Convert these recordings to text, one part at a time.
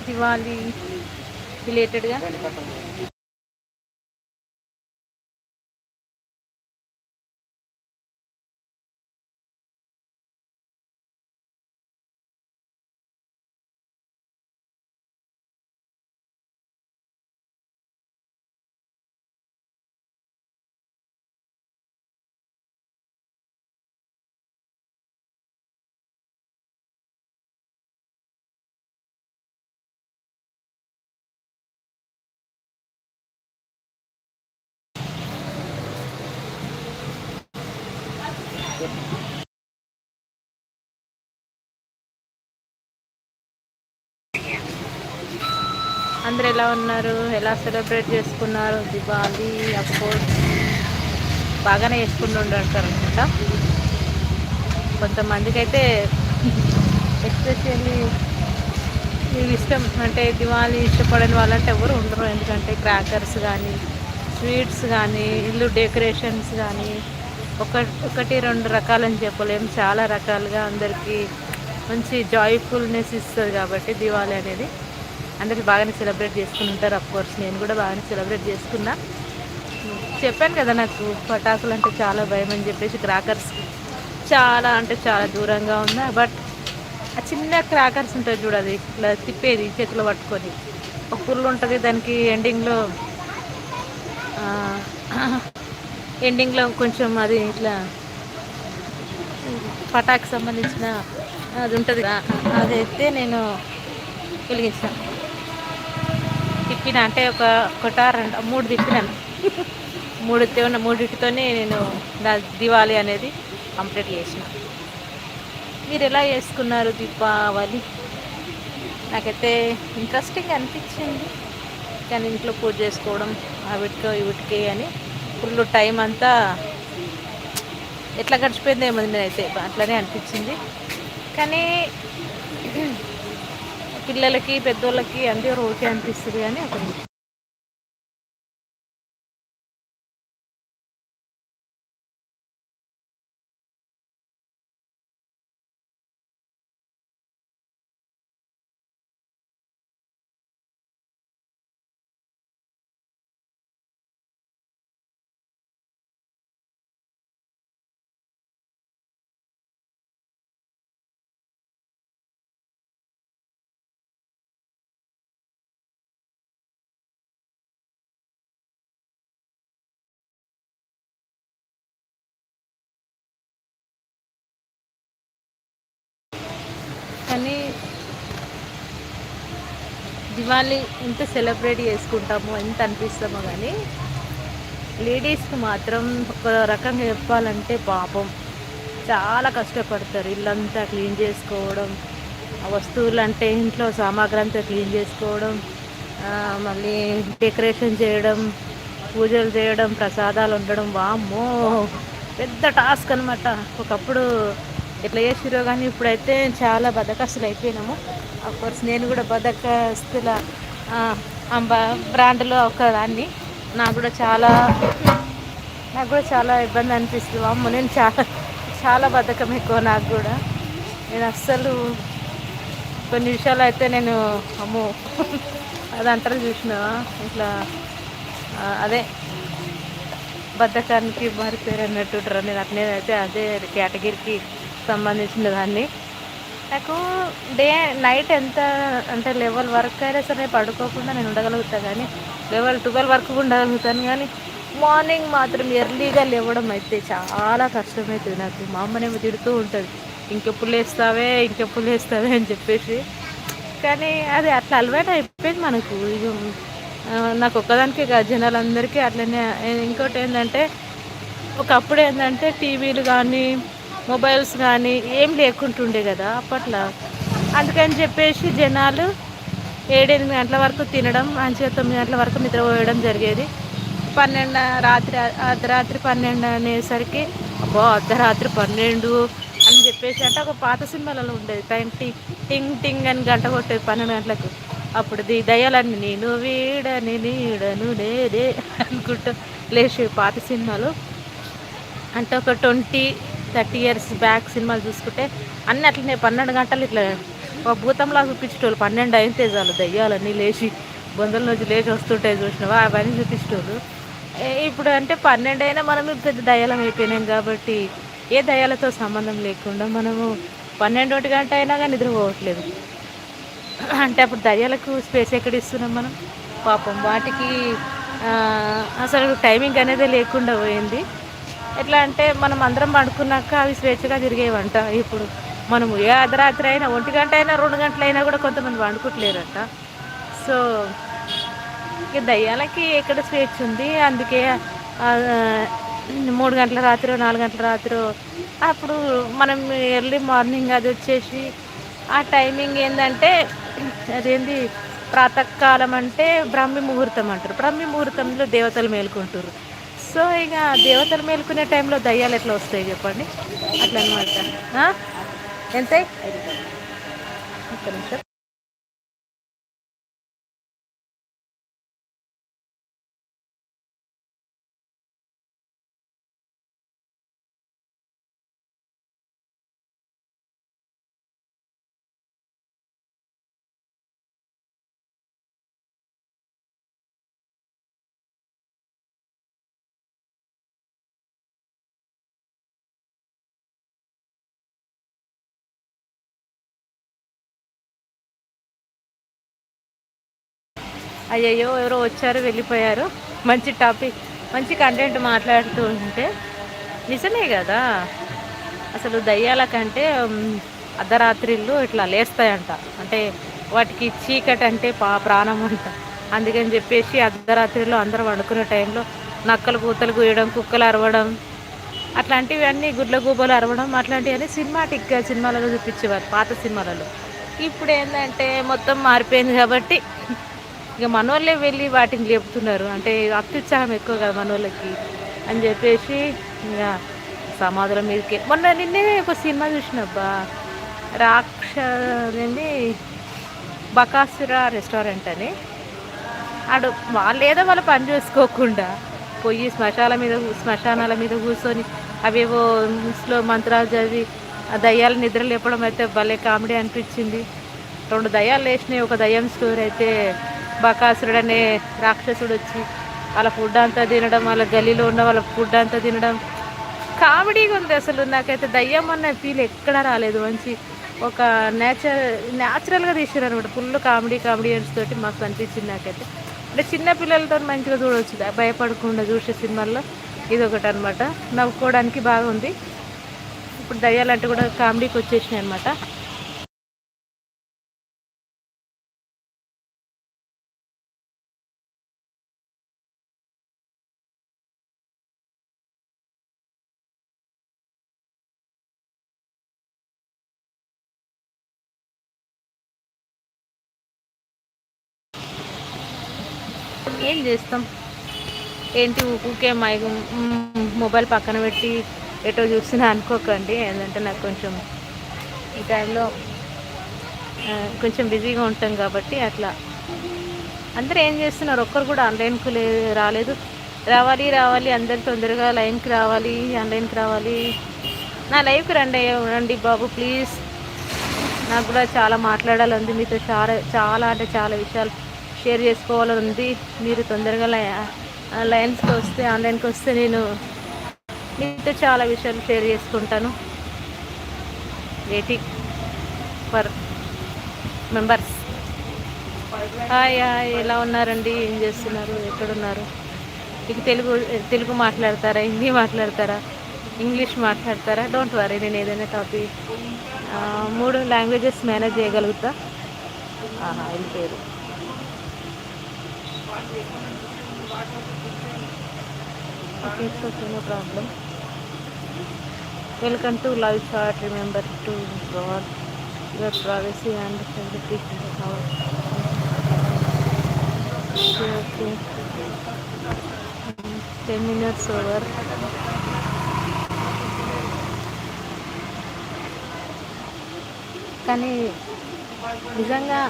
దివాళీ రిలేటెడ్గా అందరు ఎలా ఉన్నారు? ఎలా సెలబ్రేట్ చేసుకున్నారు? దివాళీ అఫ్కోర్స్ బాగానే చేసుకుంటూ ఉంటారు అనమాట కొంతమందికి అయితే ఎస్పెషల్లీ ఇవి ఇష్టం అంటే దివాళీ ఇష్టపడని వాళ్ళంటే ఎవరు ఉండరు. ఎందుకంటే క్రాకర్స్ కానీ స్వీట్స్ కానీ ఇల్లు డెకరేషన్స్ కానీ ఒక ఒకటి రెండు రకాలని చెప్పలేము చాలా రకాలుగా అందరికీ మంచి జాయ్ఫుల్నెస్ ఇస్తుంది కాబట్టి దివాళీ అనేది. అందరికి బాగానే సెలబ్రేట్ చేసుకుని ఉంటారు కోర్స్ నేను కూడా బాగానే సెలబ్రేట్ చేసుకున్నా. చెప్పాను కదా నాకు పటాకులు అంటే చాలా భయం అని చెప్పేసి క్రాకర్స్ చాలా అంటే చాలా దూరంగా ఉన్నా బట్ ఆ చిన్న క్రాకర్స్ ఉంటుంది చూడది ఇట్లా తిప్పేది చేతిలో పట్టుకొని. ఒక పుల్లు ఉంటుంది దానికి ఎండింగ్లో ఎండింగ్లో కొంచెం అది ఇట్లా పటాకు సంబంధించిన అది ఉంటుంది అదైతే నేను వెలిగించాను. తిప్పిన అంటే ఒక ఒకట రెండు మూడు తిప్పినాను మూడు మూడింటితోనే నేను దివాళీ అనేది కంప్లీట్ చేసిన. మీరు ఎలా చేసుకున్నారు దీపావళి? నాకైతే ఇంట్రెస్టింగ్ అనిపించింది. కానీ ఇంట్లో పూజ చేసుకోవడం వీటికో వీటికి అని ఫుల్ టైం అంతా ఎట్లా గడిచిపోయిందేమో నేనైతే అట్లనే అనిపించింది. కానీ పిల్లలకి పెద్దోళ్ళకి అందరూ ఓకే అనిపిస్తుంది కానీ అక్కడ కానీ దివాళీ ఎంత సెలబ్రేట్ చేసుకుంటామో ఎంత అనిపిస్తామో కానీ లేడీస్కి మాత్రం ఒక రకంగా చెప్పాలంటే పాపం. చాలా కష్టపడతారు ఇల్లంతా క్లీన్ చేసుకోవడం ఆ వస్తువులు అంటే ఇంట్లో సామాగ్రి అంతా క్లీన్ చేసుకోవడం మళ్ళీ డెకరేషన్ చేయడం పూజలు చేయడం ప్రసాదాలు ఉండడం. వామ్మో! పెద్ద టాస్క్ అనమాట ఒకప్పుడు ఎట్లా చేసిరో కానీ ఇప్పుడైతే చాలా బద్దకస్తులు అయిపోయినాము కోర్స్ నేను కూడా బద్దకస్తుల బ్రాండ్లో ఒక దాన్ని నాకు కూడా చాలా నాకు కూడా చాలా ఇబ్బంది అనిపిస్తుంది. అమ్మ నేను చాలా చాలా బద్ధకం ఎక్కువ నాకు కూడా. నేను అస్సలు కొన్ని విషయాలు అయితే నేను అమ్మో అది అంటారు చూసిన ఇట్లా అదే బద్ధకానికి మారిపోయారు అన్నట్టు నేను అట్నే అయితే అదే కేటగిరీకి సంబంధించిన దాన్ని. నాకు డే నైట్ ఎంత అంటే లెవెల్ వర్క్ అయినా సరే పడుకోకుండా నేను ఉండగలుగుతాను కానీ లెవెల్ ట్వెల్వ్ వరకు ఉండగలుగుతాను కానీ మార్నింగ్ మాత్రం ఎర్లీగా లేవడం అయితే చాలా కష్టమవుతుంది నాకు. మా అమ్మనేమో తిడుతూ ఉంటుంది ఇంకెప్పుడు లేస్తావే ఇంకెప్పుడు లేస్తావే అని చెప్పేసి. కానీ అది అట్లా అలవాటు అయిపోయింది మనకు. నాకు ఒక్కదానికే కాదు జనాలందరికీ అట్లనే. ఇంకోటి ఏంటంటే ఒకప్పుడు ఏంటంటే టీవీలు కానీ మొబైల్స్ కానీ ఏం లేకుంటుండే కదా అప్పట్లో. అందుకని చెప్పేసి జనాలు ఏడెనిమిది గంటల వరకు తినడం మంచిగా తొమ్మిది గంటల వరకు నిద్రపోయడం జరిగేది. పన్నెండు రాత్రి అర్ధరాత్రి పన్నెండు అనేసరికి అబ్బో అర్ధరాత్రి పన్నెండు అని చెప్పేసి అంటే ఒక పాత సినిమాలలో ఉండేది. టైం టింగ్ టింగ్ టింగ్ అని గంట కొట్టేది పన్నెండు గంటలకు. అప్పుడు ది దయ్యాలన్నీ నేను వీడని నీడను లేదే అనుకుంటూ లేచి పాత సినిమాలు. అంటే ఒక ట్వంటీ థర్టీ ఇయర్స్ బ్యాక్ సినిమాలు చూసుకుంటే అన్నీ అట్లనే పన్నెండు గంటలు ఇట్లా ఒక భూతంలా చూపించేటోళ్ళు పన్నెండు అయితే చాలు దయ్యాలన్నీ లేచి బొందల నుంచి లేచి వస్తుంటాయి చూసినావా? అవన్నీ చూపించేటోళ్ళు. ఇప్పుడు అంటే పన్నెండు అయినా మనం పెద్ద దయ్యాలం అయిపోయినాం కాబట్టి ఏ దయాలతో సంబంధం లేకుండా మనము పన్నెండు గంట అయినా కానీ నిద్రపోవట్లేదు. అంటే అప్పుడు దయ్యాలకు స్పేస్ ఎక్కడ ఇస్తున్నాం మనం? పాపం వాటికి అసలు టైమింగ్ అనేది లేకుండా పోయింది. ఎట్లా అంటే మనం అందరం పడుకున్నాక అవి స్వేచ్ఛగా తిరిగేవంట. ఇప్పుడు మనము ఏ అర్ధరాత్రి అయినా ఒంటి గంట అయినా రెండు గంటలు అయినా కూడా కొంతమంది వండుకుంటలేరంట సో ఇక దయ్యాలకి ఎక్కడ స్వేచ్ఛ ఉంది? అందుకే మూడు గంటల రాత్రి నాలుగు గంటల రాత్రి అప్పుడు మనం ఎర్లీ మార్నింగ్ అది వచ్చేసి ఆ టైమింగ్ ఏంటంటే అదేంది? ప్రాతకాలం అంటే బ్రహ్మి ముహూర్తం అంటారు. బ్రహ్మి ముహూర్తంలో దేవతలు మేలుకుంటారు సో ఇక దేవతలు మేలుకునే టైంలో దయ్యాలు ఎట్లా వస్తాయి చెప్పండి? అట్లా అనమాట ఎంత? ఒక్క నిమిషం. అయ్యయ్యో ఎవరో వచ్చారు వెళ్ళిపోయారు. మంచి టాపిక్ మంచి కంటెంట్ మాట్లాడుతూ ఉంటే నిజమే కదా? అసలు దయ్యాల కంటే అర్ధరాత్రిళ్ళు ఇట్లా లేస్తాయంట. అంటే వాటికి చీకటి అంటే పా ప్రాణం అంట. అందుకని చెప్పేసి అర్ధరాత్రిలో అందరూ వండుకునే టైంలో నక్కలు పూతలు గుయ్యడం కుక్కలు అరవడం అట్లాంటివి అన్నీ గుడ్ల గూబలు అరవడం అట్లాంటివన్నీ సినిమాటిక్గా సినిమాలలో చూపించేవారు పాత సినిమాలలో. ఇప్పుడు ఏంటంటే మొత్తం మారిపోయింది కాబట్టి ఇక మనోళ్ళే వెళ్ళి వాటిని లేపుతున్నారు. అంటే అత్యుత్సాహం ఎక్కువ కదా మనోళ్ళకి అని చెప్పేసి ఇంకా సమాధుల మీదకి. మొన్న నిన్నే ఒక సినిమా చూసినబ్బా. రాక్ష బకాసుర రెస్టారెంట్ అని. ఆడు వాళ్ళు ఏదో వాళ్ళు పని చేసుకోకుండా పోయి శ్మశాల మీద శ్మశానాల మీద కూర్చొని అవేవో స్లో మంత్రాలు చదివి ఆ దయ్యాలు నిద్ర లేపడం అయితే భలే కామెడీ అనిపించింది. రెండు దయ్యాలు వేసినాయి ఒక దయ్యం స్టోర్ అయితే బకాసురుడు అనే రాక్షసుడు వచ్చి వాళ్ళ ఫుడ్ అంతా తినడం వాళ్ళ గలీలో ఉన్న వాళ్ళ ఫుడ్ అంతా తినడం. కామెడీగా ఉంది అసలు. నాకైతే దయ్యం అన్న ఫీల్ ఎక్కడా రాలేదు. మంచి ఒక నేచర్ న్యాచురల్గా తీసారు అనమాట ఫుల్ కామెడీ కామెడియన్స్ తోటి మాకు అనిపించింది నాకైతే. అంటే చిన్న పిల్లలతో మంచిగా చూడవచ్చు భయపడకుండా చూసే సినిమాల్లో ఇది ఒకటి అనమాట నవ్వుకోవడానికి బాగుంది. ఇప్పుడు దయ్యాలంటే కూడా కామెడీకి వచ్చేసినాయి అనమాట ఏం చేస్తాం? ఏంటి ఊకే మై మొబైల్ పక్కన పెట్టి ఎటో చూసినా అనుకోకండి. ఏంటంటే నాకు కొంచెం ఈ టైంలో కొంచెం బిజీగా ఉంటాం కాబట్టి అట్లా. అందరూ ఏం చేస్తున్నారు? ఒక్కరు కూడా ఆన్లైన్కు లే రాలేదు. రావాలి రావాలి. అందరు తొందరగా లైన్కి రావాలి ఆన్లైన్కి రావాలి. నా లైవ్కి రండి రండి బాబు ప్లీజ్. నాకు కూడా చాలా మాట్లాడాలి మీతో. చాలా చాలా అంటే చాలా విషయాలు షేర్ చేసుకోవాలని ఉంది. మీరు తొందరగా లైన్స్కి వస్తే ఆన్లైన్కి వస్తే నేను మీతో చాలా విషయాలు షేర్ చేసుకుంటాను. Waiting for members. Hi hi. ఎలా ఉన్నారండి? ఏం చేస్తున్నారు? ఎక్కడున్నారు? మీకు తెలుగు తెలుగు మాట్లాడతారా? హిందీ మాట్లాడతారా? ఇంగ్లీష్ మాట్లాడతారా? డోంట్ వరీ నేను ఏదైనా టాపిక్ మూడు లాంగ్వేజెస్ మేనేజ్ చేయగలుగుతా. వెళ్ళిపోయారు problem welcome to live short remember to guard your privacy and okay ten minutes over కానీ నిజంగా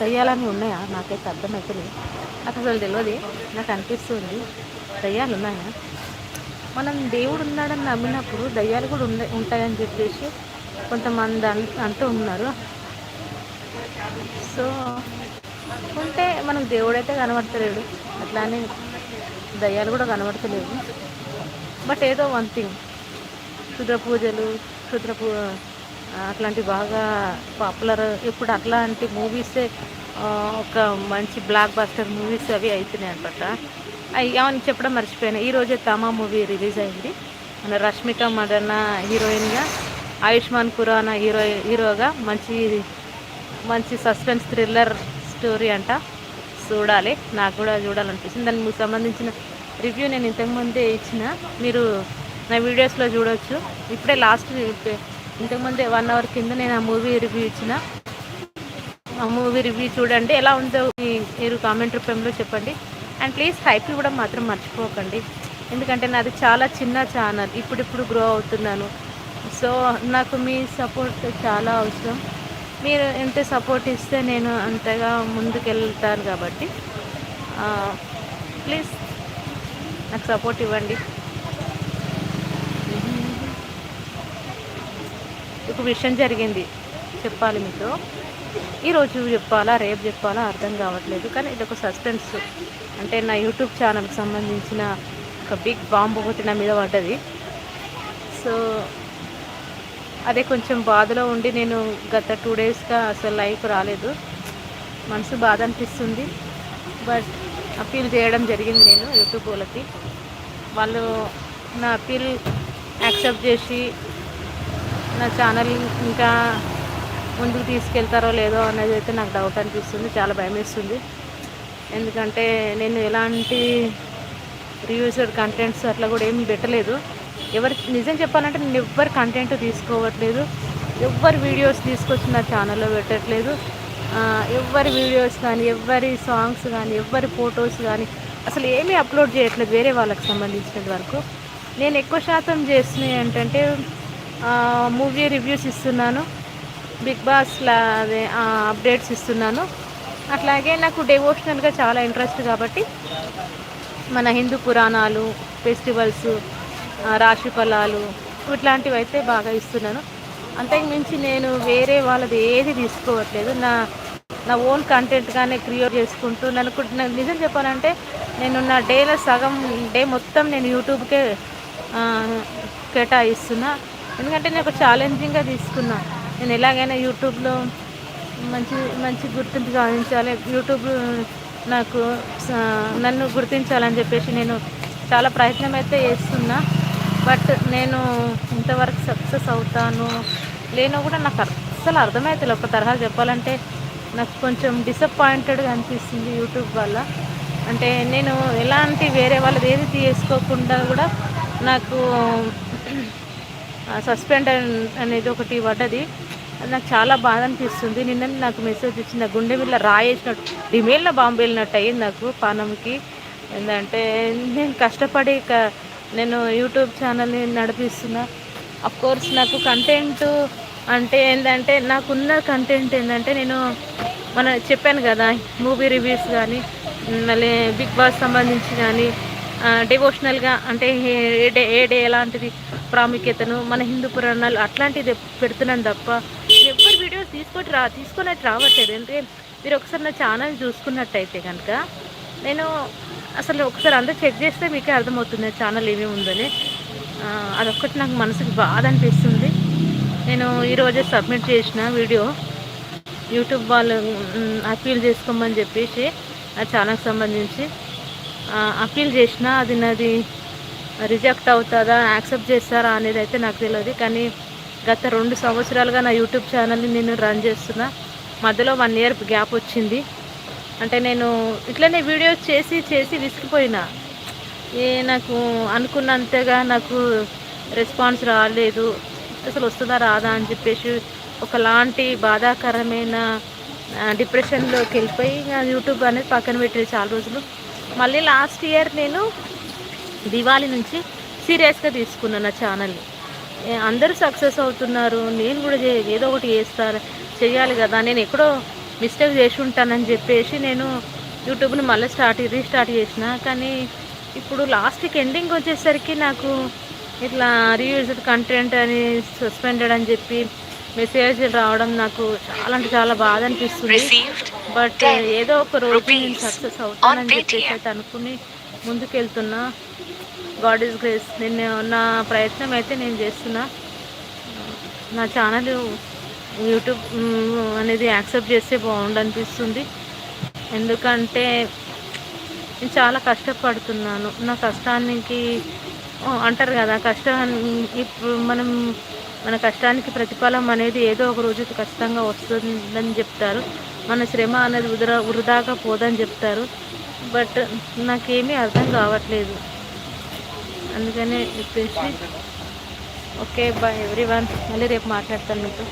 దయ్యాలని ఉన్నాయా? నాకైతే అర్థమవుతలేదు నాకు అసలు తెలియదు నాకు అనిపిస్తుంది. దయ్యాలు ఉన్నాయా? మనం దేవుడు ఉన్నాడని నమ్మినప్పుడు దయ్యాలు కూడా ఉండే ఉంటాయని చెప్పేసి కొంతమంది అన్ అంటూ ఉన్నారు. సో ఉంటే మనకు దేవుడైతే కనబడతలేడు. అట్లానే దయ్యాలు కూడా కనబడతలేవు. బట్ ఏదో వన్ థింగ్. క్షుద్ర పూజలు క్షుద్ర పూ అట్లాంటి బాగా పాపులర్ ఇప్పుడు అట్లాంటి మూవీసే ఒక మంచి బ్లాక్ బస్టర్ మూవీస్ అవి అవుతున్నాయి అనమాట ఏమని చెప్పడం మర్చిపోయాను. ఈరోజే తమా మూవీ రిలీజ్ అయింది. మన రష్మిక మదన్న హీరోయిన్గా ఆయుష్మాన్ ఖురానా హీరో హీరోగా మంచి మంచి సస్పెన్స్ థ్రిల్లర్ స్టోరీ అంట. చూడాలి. నాకు కూడా చూడాలనిపిస్తుంది. దానికి సంబంధించిన రివ్యూ నేను ఇంతకుముందే ఇచ్చిన. మీరు నా వీడియోస్లో చూడవచ్చు ఇప్పుడే లాస్ట్ ఇంతకుముందే వన్ అవర్ కింద నేను ఆ మూవీ రివ్యూ ఇచ్చిన. ఆ మూవీ రివ్యూ చూడండి ఎలా ఉందో మీరు కామెంట్ రూపంలో చెప్పండి. అండ్ ప్లీజ్ హైప్ కూడా మాత్రం మర్చిపోకండి. ఎందుకంటే నాది చాలా చిన్న ఛానల్ ఇప్పుడిప్పుడు గ్రో అవుతున్నాను. సో నాకు మీ సపోర్ట్ చాలా అవసరం. మీరు ఎంత సపోర్ట్ ఇస్తే నేను అంతగా ముందుకెళ్తాను కాబట్టి ప్లీజ్ నాకు సపోర్ట్ ఇవ్వండి. ఒక విషయం జరిగింది. చెప్పాలి మీతో. ఈరోజు చెప్పాలా రేపు చెప్పాలా అర్థం కావట్లేదు. కానీ ఇది ఒక సస్పెన్స్ అంటే నా యూట్యూబ్ ఛానల్కి సంబంధించిన ఒక బిగ్ బాంబు ఒకటి నా మీద పడ్డది. సో అదే కొంచెం బాధలో ఉండి నేను గత టూ డేస్గా అసలు లైఫ్ రాలేదు. మనసు బాధ అనిపిస్తుంది. బట్ అప్పీల్ చేయడం జరిగింది నేను యూట్యూబ్ వాళ్ళకి. వాళ్ళు నా అప్పీల్ యాక్సెప్ట్ చేసి నా ఛానల్ ఇంకా ముందుకు తీసుకెళ్తారో లేదో అనేది అయితే నాకు డౌట్ అనిపిస్తుంది చాలా భయం వేస్తుంది. ఎందుకంటే నేను ఎలాంటి రివ్యూస్డ్ కంటెంట్స్ అట్లా కూడా ఏమి పెట్టలేదు. ఎవరి నిజం చెప్పాలంటే నేను ఎవ్వరి కంటెంట్ తీసుకోవట్లేదు. ఎవ్వరి వీడియోస్ తీసుకొచ్చి నా ఛానల్లో పెట్టట్లేదు. ఎవరి వీడియోస్ కానీ ఎవరి సాంగ్స్ కానీ ఎవరి ఫొటోస్ కానీ అసలు ఏమీ అప్లోడ్ చేయట్లేదు వేరే వాళ్ళకి సంబంధించినంత వరకు. నేను ఎక్కువ శాతం చేస్తున్నాయి ఏంటంటే మూవీ రివ్యూస్ ఇస్తున్నాను. బిగ్ బాస్లా అదే అప్డేట్స్ ఇస్తున్నాను. అట్లాగే నాకు డెవోషనల్గా చాలా ఇంట్రెస్ట్ కాబట్టి మన హిందూ పురాణాలు ఫెస్టివల్స్ రాశి ఫలాలు ఇట్లాంటివి అయితే బాగా ఇస్తున్నాను. అంతకుమించి నేను వేరే వాళ్ళది ఏది తీసుకోవట్లేదు. నా నా ఓన్ కంటెంట్గానే క్రియేట్ చేసుకుంటూ నన్ను నిజం చెప్పాలంటే నేను నా డేలో సగం డే మొత్తం నేను యూట్యూబ్కే కేటాయిస్తున్నా. ఎందుకంటే నేను ఒక ఛాలెంజింగ్గా తీసుకున్నా. నేను ఎలాగైనా యూట్యూబ్లో మంచి మంచి గుర్తింపు సాధించాలి. యూట్యూబ్ నాకు నన్ను గుర్తించాలని చెప్పేసి నేను చాలా ప్రయత్నం అయితే చేస్తున్నా. బట్ నేను ఇంతవరకు సక్సెస్ అవుతాను లేనో కూడా నాకు అస్సలు అర్థమవుతుంది ఒక తరహా చెప్పాలంటే నాకు కొంచెం డిసప్పాయింటెడ్గా అనిపిస్తుంది యూట్యూబ్ వల్ల. అంటే నేను ఎలాంటి వేరే వాళ్ళది ఏది తీసుకోకుండా కూడా నాకు సస్పెండ్ అనేది ఒకటి పడ్డది. అది నాకు చాలా బాధ అనిపిస్తుంది. నిన్న నాకు మెసేజ్ ఇచ్చిన గుండె మీద రాయేసినట్టు డిమేల్లో బాంబు వెళ్ళినట్టు అయ్యింది నాకు పానంకి. ఏంటంటే నేను కష్టపడి నేను యూట్యూబ్ ఛానల్ని నడిపిస్తున్నా. కోర్స్ నాకు కంటెంట్ అంటే ఏంటంటే నాకున్న కంటెంట్ ఏంటంటే నేను మన చెప్పాను కదా మూవీ రివ్యూస్ కానీ మళ్ళీ బిగ్ బాస్ సంబంధించి కానీ డివోషనల్గా అంటే ఏ డే ఏ డే ఎలాంటిది ప్రాముఖ్యతను మన హిందూ పురాణాలు అట్లాంటిది పెడుతున్నాను తప్ప ఎవరి వీడియోస్ తీసుకొని రా తీసుకున్నట్టు రావట్లేదు. అంటే మీరు ఒకసారి నా ఛానల్ చూసుకున్నట్టయితే కనుక నేను అసలు ఒకసారి అందరూ చెక్ చేస్తే మీకే అర్థమవుతుంది ఛానల్ ఏమేమి ఉందని. అదొక్కటి నాకు మనసుకి బాధ అనిపిస్తుంది. నేను ఈరోజే సబ్మిట్ చేసిన వీడియో యూట్యూబ్ వాళ్ళు అప్పీల్ చేసుకోమని చెప్పేసి ఆ ఛానల్కి సంబంధించి అప్పీల్ చేసిన అది నాది రిజెక్ట్ అవుతుందా యాక్సెప్ట్ చేస్తారా అనేది అయితే నాకు తెలియదు. కానీ గత రెండు సంవత్సరాలుగా నా యూట్యూబ్ ఛానల్ని నేను రన్ చేస్తున్నా. మధ్యలో వన్ ఇయర్ గ్యాప్ వచ్చింది. అంటే నేను ఇట్లనే వీడియోస్ చేసి చేసి విసిగిపోయినా. ఏ నాకు అనుకున్నంతగా నాకు రెస్పాన్స్ రాలేదు. అసలు వస్తుందా రాదా అని చెప్పేసి ఒకలాంటి బాధాకరమైన డిప్రెషన్లోకి వెళ్ళిపోయి యూట్యూబ్ అనేది పక్కన పెట్టేది చాలా రోజులు. మళ్ళీ లాస్ట్ ఇయర్ నేను దివాళీ నుంచి సీరియస్గా తీసుకున్నాను నా ఛానల్ని. అందరూ సక్సెస్ అవుతున్నారు. నేను కూడా ఏదో ఒకటి చేస్తాను చేయాలి కదా. నేను ఎక్కడో మిస్టేక్ చేసి ఉంటానని చెప్పేసి నేను యూట్యూబ్ని మళ్ళీ స్టార్ట్ రీస్టార్ట్ చేసిన. కానీ ఇప్పుడు లాస్ట్కి ఎండింగ్ వచ్చేసరికి నాకు ఇట్లా రీయూజ్డ్ కంటెంట్ అని సస్పెండెడ్ అని చెప్పి మెసేజ్ రావడం నాకు చాలా అంటే చాలా బాధ అనిపిస్తుంది. బట్ 10 ఏదో ఒక రోజు నేను సక్సెస్ అవుతానని చెప్పేసి అనుకుని ముందుకెళ్తున్నా. గాడ్ ఈజ్ గ్రేస్ నేను నా ప్రయత్నం అయితే నేను చేస్తున్నా. నా ఛానల్ యూట్యూబ్ అనేది యాక్సెప్ట్ చేస్తే బాగుండు అనిపిస్తుంది ఎందుకంటే నేను చాలా కష్టపడుతున్నాను. నా కష్టానికి అంటారు కదా కష్టాన్ని ఇప్పుడు మనం మన కష్టానికి ప్రతిఫలం అనేది ఏదో ఒక రోజు ఖచ్చితంగా వస్తుందని చెప్తారు. మన శ్రమ అనేది వృధా వృధాగా పోదని చెప్తారు. బట్ నాకేమీ అర్థం కావట్లేదు. అందుకనే చెప్పేసి ఓకే బాయ్ ఎవ్రీ వన్ మళ్ళీ రేపు మాట్లాడతాను మీతో